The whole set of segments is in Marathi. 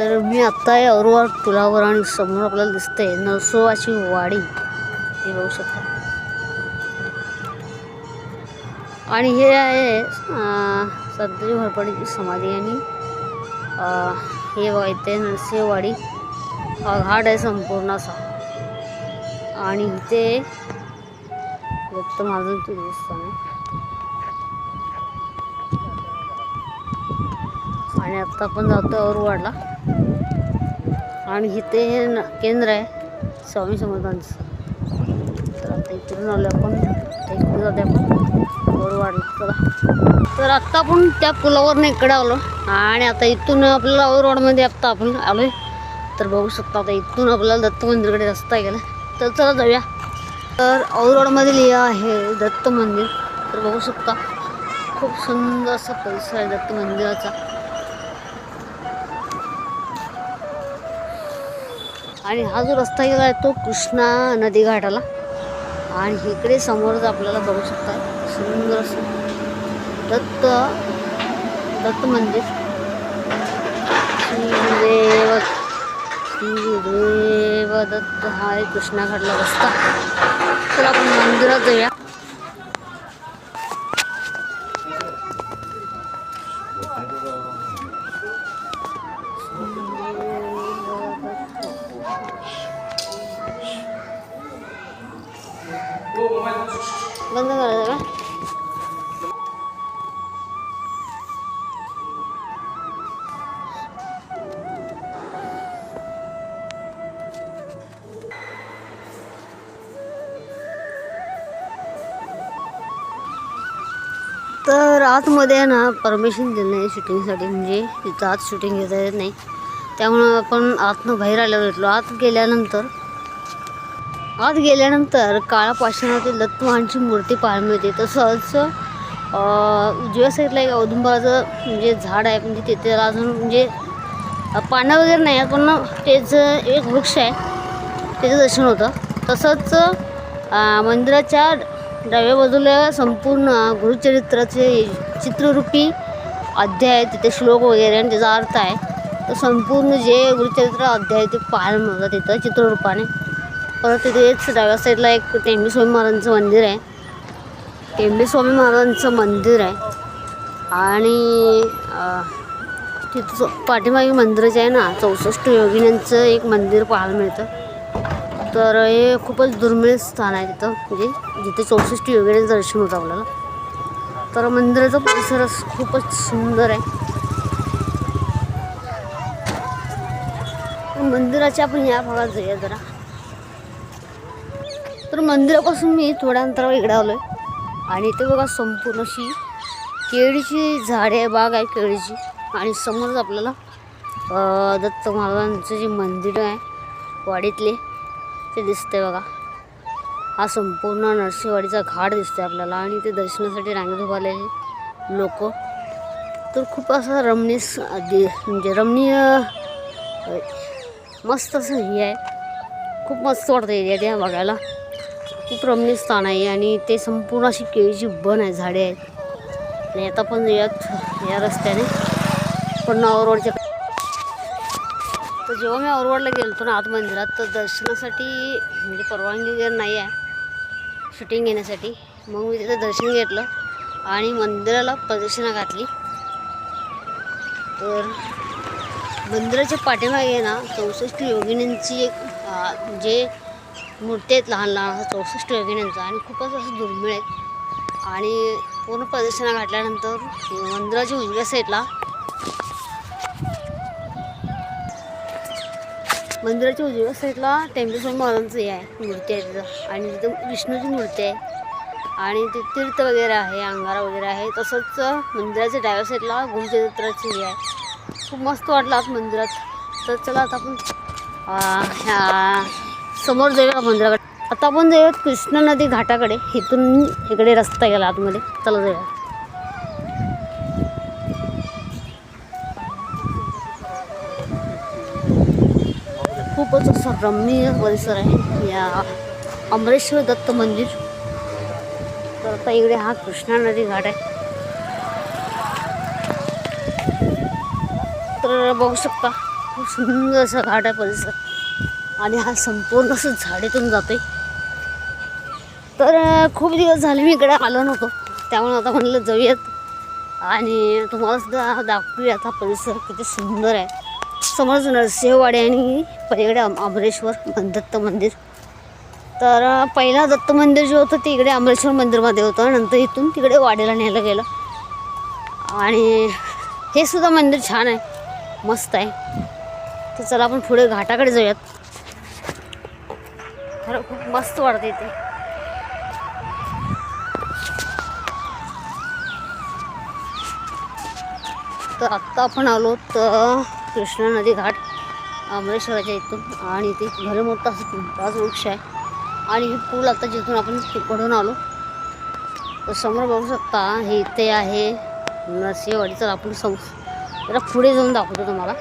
तर मी आत्ता आहे औरवाड पुलावर आणि समोर आपल्याला दिसते. नरसोबाची वाडी. हे बघू शकता. आणि हे आहे अं, भरपडीची समाधी आणि हे बघा इथे नरसिंहवाडी. हा घाट आहे संपूर्ण असा आणि इथे दत्त महाराजांचं देवस्थान आहे आणि आत्ता आपण जातो औरवाडला आणि इथे हे न- केंद्र आहे स्वामी समर्थांचं. तर आता इकडून आलो आपण. इकडे जाते आपण. औरवाडला चला. तर आत्ता आपण त्या पुलावरनं इकडे आलो. आणि आता इथून आपल्याला औरवाडमध्ये आत्ता आपण आलो आहे तर बघू शकता आता इथून आपल्याला दत्त मंदिरकडे रस्ता गेला तर चला जाऊया. तर औरवाडमधील हे आहे दत्त मंदिर. तर बघू शकता. खूप सुंदर असा परिसर आहे दत्त मंदिराचा. आणि हा जो रस्ता गेला आहे तो कृष्णा नदी घाटाला. आणि इकडे समोरच आपल्याला बघू शकता सुंदर असं दत्त दत्त मंदिर. देव देव दत्त हा कृष्णा घाटला रस्ता. तर आपण मंदिरात जाऊया. तर आतमध्ये ना परमिशन दिलं नाही शूटिंगसाठी म्हणजे तिथं आत शूटिंग घेता येत नाही. त्यामुळं आपण आतनं बाहेर आल्यावर भेटलो आत गेल्यानंतर आत गेल्यानंतर काळा पाषाणातील दत्तवाहांची मूर्ती पाहायला मिळते. तसंच उजव्या साईडला एक औदुंबराचं म्हणजे झाड आहे. म्हणजे तिथे त्याला अजून म्हणजे पानं वगैरे नाही आहे पण त्याचं एक वृक्ष आहे. त्याचं दर्शन होतं. तसंच मंदिराच्या डाव्या बाजूला संपूर्ण गुरुचरित्राचे चित्ररूपी अध्याय तिथे श्लोक वगैरे आणि त्याचा अर्थ आहे तर संपूर्ण जे गुरुचरित्र अध्याय ते पाहायला मिळतं तिथं चित्ररूपाने. परत तिथेच डाव्या साईडला एक टेंबे स्वामी महाराजांचं मंदिर आहे. टेंबे स्वामी महाराजांचं मंदिर आहे. आणि तिथं पाठीमागे मंदिर जे आहे ना चौसष्ट योगिन्यांचं एक मंदिर पाहायला मिळतं. तर हे खूपच दुर्मिळ स्थान आहे तिथं. म्हणजे जिथे चौसष्ट वगैरे दर्शन होतं आपल्याला. तर मंदिराचा परिसर खूपच सुंदर आहे. मंदिराच्या आपण या भागात जाऊया जरा. तर मंदिरापासून मी थोड्या अंतरावर इकडे आलो आहे आणि इथे बघा संपूर्ण अशी केळीची झाडे आहे बाग आहे केळीची. आणि समोरच आपल्याला दत्त महाराजांचं जे मंदिर आहे वाडीतले. ते दिसतंय बघा. हा संपूर्ण नरसिंहवाडीचा घाट दिसते आपल्याला आणि ते दर्शनासाठी रांगेत उभारलेले लोक. तर खूप असं रमणीय म्हणजे रमणीय मस्त असं हे आहे. खूप मस्त वाटतं एरिया त्या बघायला. खूप रमणीय स्थान आहे आणि ते संपूर्ण अशी केळीची बन आहे झाडे आहेत. आणि आता पण यात या रस्त्याने. पण औरवाडच्या जेव्हा मी औरवाडला गेलो ना आत मंदिरात तर दर्शनासाठी म्हणजे परवानगी वगैरे नाही आहे. शूटिंग घेण्यासाठी. मग मी तिथं दर्शन घेतलं आणि मंदिराला प्रदक्षिणा घातली. तर मंदिराच्या पाठीमागे ना चौसष्ट योगिनींची एक जे मूर्ती आहेत लहान लहान चौसष्ट योगिनींचा आणि खूपच असं दुर्मिळ आहेत. आणि पूर्ण प्रदक्षिणा घातल्यानंतर मंदिराच्या उजव्या साईडला मंदिराच्या उजव्या साईडला टेंबेस्वामी महाराजांचं हे आहे मूर्ती आहे तिथं. आणि तिथं विष्णूची मूर्ती आहे. आणि ते तीर्थ वगैरे आहे अंगारा वगैरे आहे. तसंच मंदिराच्या डाव्या साईडला गुरुचरित्राची हे आहे. खूप मस्त वाटलं आत मंदिरात. तर चला आता आपण ह्या समोर जाऊया मंदिराकडे. आता आपण जाऊयात कृष्णा नदी घाटाकडे. इथून इकडे रस्ता गेला आतमध्ये. चला जाऊया. रम्य परिसर आहे. या अमरेश्वर दत्त मंदिर. तर आता इकडे हा कृष्णा नदी घाट आहे. तर बघू शकता खूप सुंदर असा घाट आहे परिसर. आणि हा संपूर्ण असं झाडीतून जाते तर खूप दिवस झाले मी इकडे आलो नव्हतो. त्यामुळे आता म्हटलं जाऊयात. आणि तुम्हाला सुद्धा दाखवूयात आता परिसर किती सुंदर आहे. समज नरसिंहवाडी आणि पलीकडे अम- अमरेश्वर दत्त मंदिर. तर पहिला दत्त मंदिर जे होतं ते इकडे अमरेश्वर मंदिरमध्ये होतं. नंतर इथून तिकडे वाडीला न्यायला गेलं. आणि हे सुद्धा मंदिर छान आहे. मस्त आहे. तर चला आपण पुढे घाटाकडे जाऊयात. खरं खूप मस्त वाटते इथे. तर आत्ता आपण आलो तर कृष्णा नदी घाट अमरेश्वराच्या इथून आणि इथे भले मोठा असं पिंपळाचा वृक्ष आहे. आणि हे पूल आता जिथून आपण तिकडून आलो तर समोर बघू शकता हे इथे आहे नरसिंहवाडी तर आपण सम जरा पुढे जाऊन दाखवतो तुम्हाला.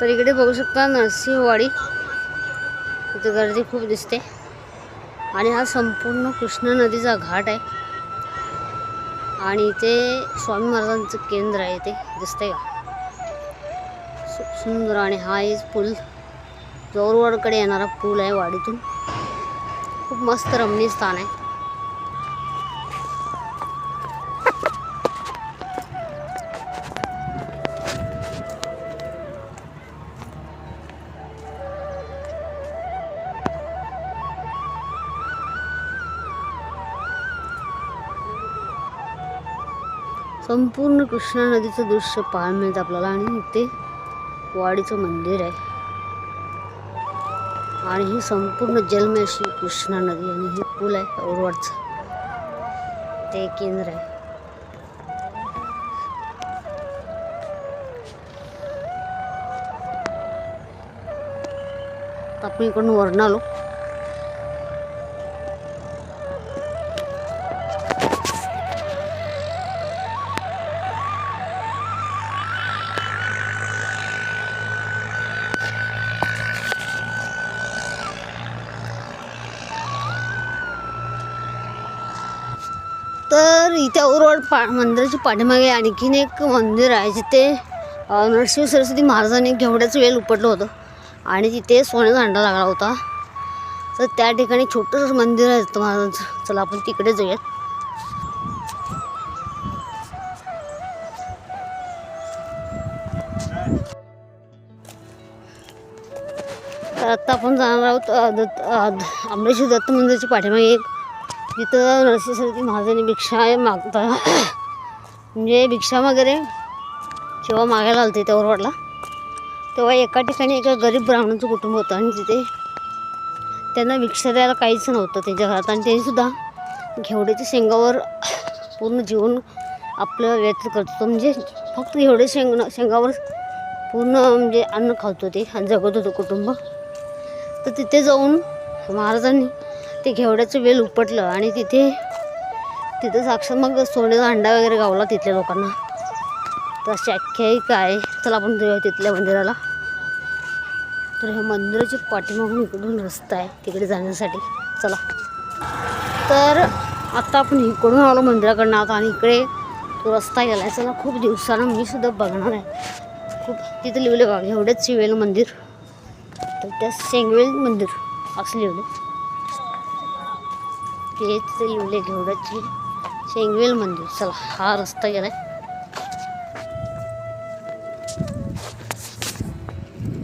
तर इकडे बघू शकता नरसिंहवाडी. इथे गर्दी खूप दिसते. आणि हा संपूर्ण कृष्णा नदीचा घाट आहे. आणि इथे स्वामी महाराजांचं केंद्र आहे इथे दिसतंय का? सु- सुंदर आणि हा एक पूल. जोरवाडकडे येणारा पूल आहे वाडीतून. खूप मस्त रमणीय स्थान आहे. संपूर्ण कृष्णा नदीचं दृश्य पाहायला मिळतं आपल्याला. आणि इथे वाडीचं मंदिर आहे. आणि ही संपूर्ण जलमय अशी कृष्णा नदी आणि हे पूल आहे औरवाडचं. ते केंद्र आहे. आपण इकडून वरण आलो. इथे उरोड पा मंदिराच्या पाठीमागे आणखीन एक मंदिर आहे जिथे नरसिंह सरस्वती महाराजांनी घेवड्याच वेल उपटलं होतं. आणि तिथे सोन्याचा अंडा लागला होता. तर त्या ठिकाणी छोटंसं मंदिर आहे महाराजांचं. चला आपण तिकडे जाऊयात. तर आत्ता आपण जाणार आहोत दत्त द- अमरेश्वर दत्त मंदिराच्या पाठीमागे एक तिथं नरसिंह सरती महाराजांनी भिक्षा मागता. म्हणजे भिक्षा वगैरे जेव्हा मागायला आलते त्यावर वाटला तेव्हा एका ठिकाणी एका गरीब ब्राह्मणाचं कुटुंब होतं आणि तिथे त्यांना भिक्षा द्यायला काहीच नव्हतं त्यांच्या घरात. आणि त्यांनी घेवड्याच्या शेंगावर पूर्ण जीवन आपलं व्यतीत करत म्हणजे फक्त एवढे शेंग शेंगावर पूर्ण म्हणजे अन्न खात होते आणि जगत होतं कुटुंब. तर तिथे जाऊन महाराजांनी ते घेवड्याचं वेल उपटलं आणि तिथे तिथं साक्षात मग सोन्याचा अंडा वगैरे गावला तिथल्या लोकांना. तर अशी आख्यायिका आहे. चला आपण जाऊया तिथल्या मंदिराला. तर ह्या मंदिराच्या पाठीमागून इकडून रस्ता आहे तिकडे जाण्यासाठी. चला. तर आता आपण इकडून आलो मंदिराकडनं. आता आणि इकडे तो रस्ता गेला आहे. चला खूप दिवसानं मी सुद्धा बघणार आहे. खूप तिथं लिहिले बघा एवढेच शिवेल मंदिर. तर त्या सेंगवेल मंदिर. असं लिहिलं. ते तिथे लिहिले घेवड्याची शेंगवेल मंदिर चला हा रस्ता गेलाय.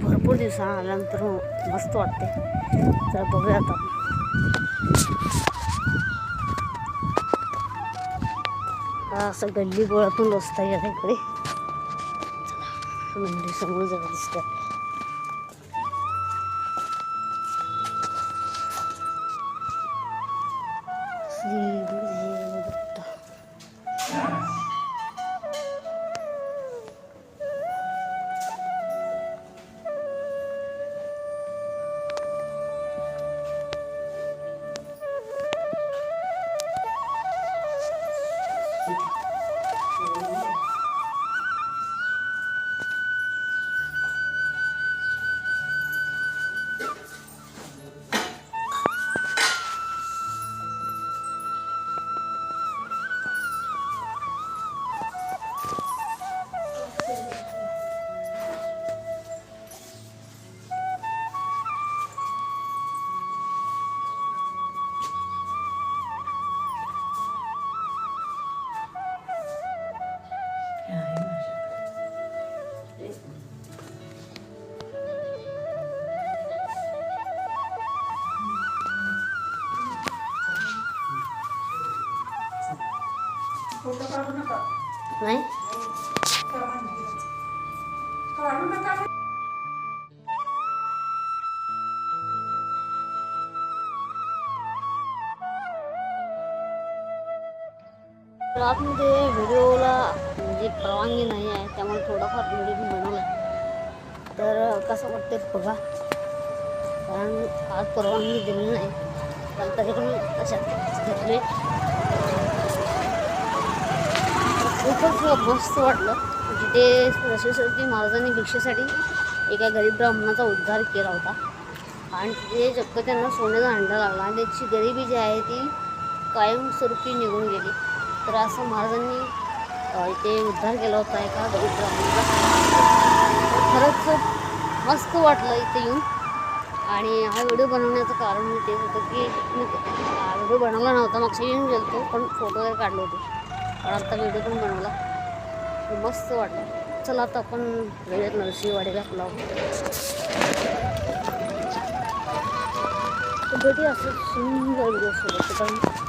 भरपूर दिवसानं आल्यानंतर मस्त वाटते चला बघूया आता. हा असं गल्ली बोळातून रस्ता गेला इकडे. मंदिर समोर जरा दिसतात नाही? काढू व्हिडिओला म्हणजे परवानगी नाही आहे त्यामुळे थोडाफार व्हिडिओ मी बनवला. आहे तर कसं वाटते बघा. कारण आज परवानगी दिली नाही. पण तरी पण अशा घेतले खूपच मस्त वाटलं. जिथे सरस्वती महाराजांनी भिक्षेसाठी एका गरीब ब्राह्मणाचा उद्धार केला होता. आणि तिथे चक्क त्यांना सोन्याचा अंडा लागला. आणि त्याची गरिबी जी आहे ती कायमस्वरूपी निघून गेली. तर असं महाराजांनी इथे उद्धार केला होता एका गरीब ब्राह्मणाचा. खरंच मस्त वाटलं इथे येऊन. आणि हा व्हिडिओ बनवण्याचं कारण तेच होतं की मी व्हिडिओ बनवला नव्हता. मागच्या येऊन गेलो पण फोटो वगैरे काढले होते. पण आता व्हिडिओ पण बनवला. मस्त वाटलं. चला आता आपण वेळेत नरसिंहवाडीला लावू. भेटी असं सुंदर व्हिडिओ सोबत.